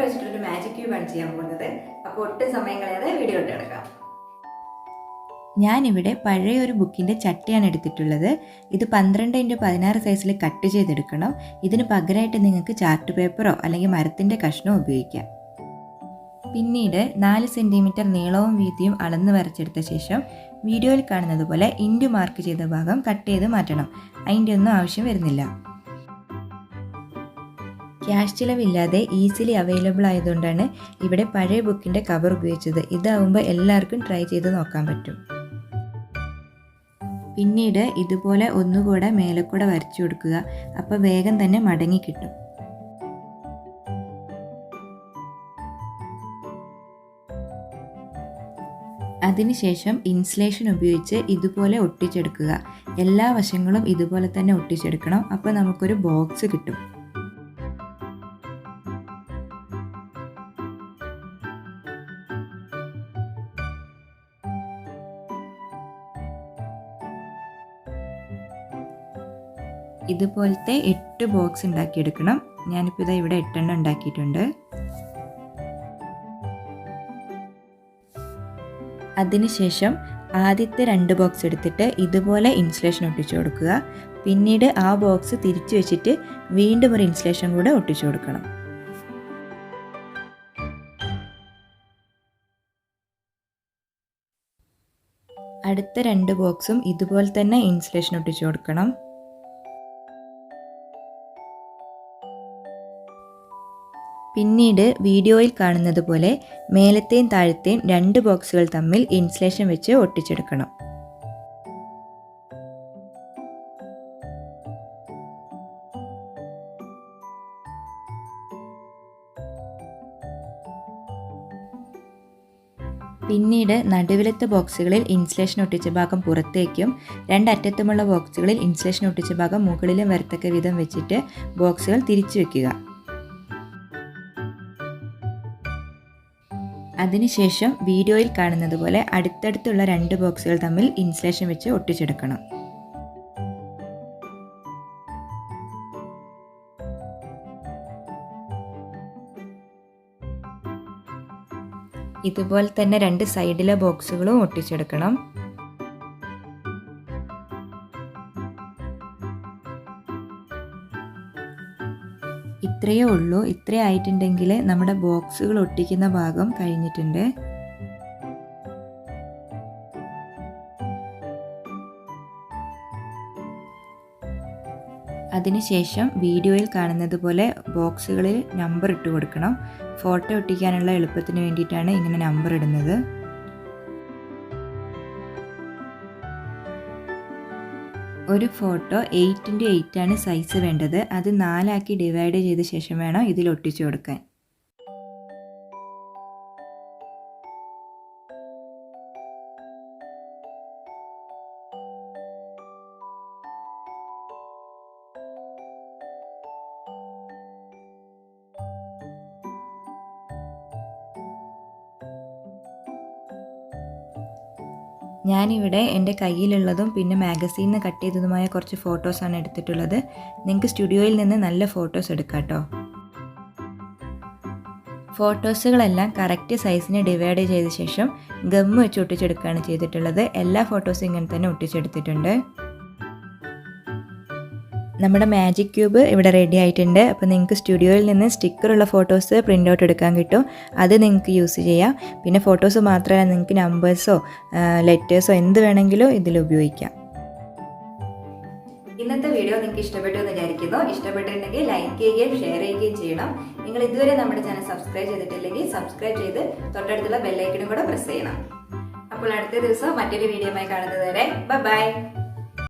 വെച്ചിട്ടൊരു മാജിക് ക്യൂബാണ് ചെയ്യാൻ പോകുന്നത്. അപ്പോൾ ഒട്ടും സമയം കളയാതെ വീഡിയോ ഇട്ട് കിടക്കാം ഞാനിവിടെ പഴയ ഒരു ബുക്കിന്റെ ചട്ടിയാണ് എടുത്തിട്ടുള്ളത്. ഇത് പന്ത്രണ്ട് ഇന്റു പതിനാറ് സൈസിൽ കട്ട് ചെയ്തെടുക്കണം. ഇതിന് പകരമായിട്ട് നിങ്ങൾക്ക് ചാർട്ട് പേപ്പറോ അല്ലെങ്കിൽ മരത്തിന്റെ കഷ്ണമോ ഉപയോഗിക്കാം. പിന്നീട് നാല് സെന്റിമീറ്റർ നീളവും വീതിയും അളന്ന് വരച്ചെടുത്ത ശേഷം വീഡിയോയിൽ കാണുന്നത് പോലെ ഇന്റു മാർക്ക് ചെയ്ത ഭാഗം കട്ട് ചെയ്ത് മാറ്റണം. അതിന്റെ ഒന്നും ആവശ്യം വരുന്നില്ല. ക്യാഷ് ചിലവില്ലാതെ ഈസിലി അവൈലബിൾ ആയതുകൊണ്ടാണ് ഇവിടെ പഴയ ബുക്കിന്റെ കവർ ഉപയോഗിച്ചത്. ഇതാവുമ്പോൾ എല്ലാവർക്കും ട്രൈ ചെയ്ത് നോക്കാൻ പറ്റും. പിന്നീട് ഇതുപോലെ ഒന്നുകൂടെ മേലെക്കൂടെ വരച്ചു കൊടുക്കുക. അപ്പോൾ വേഗം തന്നെ മടങ്ങി കിട്ടും. അതിനുശേഷം ഇൻസുലേഷൻ ഉപയോഗിച്ച് ഇതുപോലെ ഒട്ടിച്ചെടുക്കുക. എല്ലാ വശങ്ങളും ഇതുപോലെ തന്നെ ഒട്ടിച്ചെടുക്കണം. അപ്പോൾ നമുക്കൊരു ബോക്സ് കിട്ടും. ഇതുപോലത്തെ എട്ട് ബോക്സ് ഉണ്ടാക്കിയെടുക്കണം. ഞാനിപ്പോൾ ഇതാ ഇവിടെ എട്ടെണ്ണം ഉണ്ടാക്കിയിട്ടുണ്ട്. അതിനുശേഷം ആദ്യത്തെ രണ്ട് ബോക്സ് എടുത്തിട്ട് ഇതുപോലെ ഇൻസുലേഷൻ ഒട്ടിച്ചു കൊടുക്കുക. പിന്നീട് ആ ബോക്സ് തിരിച്ചു വെച്ചിട്ട് വീണ്ടും ഒരു ഇൻസുലേഷൻ കൂടെ ഒട്ടിച്ചു കൊടുക്കണം. അടുത്ത രണ്ട് ബോക്സും ഇതുപോലെ തന്നെ ഇൻസുലേഷൻ ഒട്ടിച്ചു കൊടുക്കണം. പിന്നീട് വീഡിയോയിൽ കാണുന്നത് പോലെ മേലത്തെയും താഴത്തെയും രണ്ട് ബോക്സുകൾ തമ്മിൽ ഇൻസുലേഷൻ വെച്ച് ഒട്ടിച്ചെടുക്കണം. പിന്നീട് നടുവിലത്തെ ബോക്സുകളിൽ ഇൻസുലേഷൻ ഒട്ടിച്ച ഭാഗം പുറത്തേക്കും രണ്ടറ്റത്തുമുള്ള ബോക്സുകളിൽ ഇൻസുലേഷൻ ഒട്ടിച്ച ഭാഗം മുകളിലും വരത്തക്ക വിധം വെച്ചിട്ട് ബോക്സുകൾ തിരിച്ചു വെക്കുക. അതിനുശേഷം വീഡിയോയിൽ കാണുന്നത് പോലെ അടുത്തടുത്തുള്ള രണ്ട് ബോക്സുകൾ തമ്മിൽ ഇൻസുലേഷൻ വെച്ച് ഒട്ടിച്ചെടുക്കണം. ഇതുപോലെ തന്നെ രണ്ട് സൈഡിലെ ബോക്സുകളും ഒട്ടിച്ചെടുക്കണം. ഇത്രയേ ഉള്ളൂ. ഇത്രേ ആയിട്ടുണ്ടെങ്കിൽ നമ്മുടെ ബോക്സുകൾ ഒട്ടിക്കുന്ന ഭാഗം കഴിഞ്ഞിട്ടുണ്ട്. അതിനുശേഷം വീഡിയോയിൽ കാണുന്നത് പോലെ ബോക്സുകളിൽ നമ്പർ ഇട്ട് കൊടുക്കണം. ഫോട്ടോ ഒട്ടിക്കാനുള്ള എളുപ്പത്തിന് വേണ്ടിയിട്ടാണ് ഇങ്ങനെ നമ്പർ ഇടുന്നത്. ഒരു ഫോട്ടോ എയ്റ്റ് ഇന്റു എയ്റ്റ് ആണ് സൈസ് വേണ്ടത്. അത് നാലാക്കി ഡിവൈഡ് ചെയ്ത ശേഷം വേണം ഇതിൽ ഒട്ടിച്ചു കൊടുക്കാൻ. ഞാനിവിടെ എന്റെ കയ്യിലുള്ളതും പിന്നെ മാഗസീനിൽ നിന്ന് കട്ട് ചെയ്തതുമായ കുറച്ച് ഫോട്ടോസാണ് എടുത്തിട്ടുള്ളത്. നിങ്ങൾക്ക് സ്റ്റുഡിയോയിൽ നിന്ന് നല്ല ഫോട്ടോസ് എടുക്കാം കേട്ടോ. ഫോട്ടോസുകളെല്ലാം കറക്റ്റ് സൈസിന് ഡിവൈഡ് ചെയ്ത ശേഷം ഗമ്മ് വെച്ച് ഒട്ടിച്ചെടുക്കുകയാണ് ചെയ്തിട്ടുള്ളത്. എല്ലാ ഫോട്ടോസും ഇങ്ങനെ തന്നെ ഒട്ടിച്ചെടുത്തിട്ടുണ്ട്. നമ്മുടെ മാജിക് ക്യൂബ് ഇവിടെ റെഡി ആയിട്ടുണ്ട്. അപ്പോൾ നിങ്ങൾക്ക് സ്റ്റുഡിയോയിൽ നിന്ന് സ്റ്റിക്കറുള്ള ഫോട്ടോസ് പ്രിന്റ് ഔട്ട് എടുക്കാൻ കിട്ടും. അത് നിങ്ങൾക്ക് യൂസ് ചെയ്യാം. പിന്നെ ഫോട്ടോസ് മാത്രമല്ല നിങ്ങൾക്ക് നമ്പേഴ്സോ ലെറ്റേഴ്സോ എന്ത് വേണമെങ്കിലും ഇതിൽ ഉപയോഗിക്കാം. ഇന്നത്തെ വീഡിയോ നിങ്ങൾക്ക് ഇഷ്ടപ്പെട്ടു എന്ന് വിചാരിക്കുന്നു. ഇഷ്ടപ്പെട്ടിട്ടുണ്ടെങ്കിൽ ലൈക്ക് ചെയ്യുകയും ഷെയർ ചെയ്യുകയും ചെയ്യണം. നിങ്ങൾ ഇതുവരെ നമ്മുടെ ചാനൽ സബ്സ്ക്രൈബ് ചെയ്തിട്ടില്ലെങ്കിൽ സബ്സ്ക്രൈബ് ചെയ്ത് തൊട്ടടുത്തുള്ള ബെല്ലൈക്കനും കൂടെ പ്രസ് ചെയ്യണം. അപ്പോൾ അടുത്ത ദിവസം മറ്റൊരു വീഡിയോയുമായി കാണുന്നത് വരെ ബൈ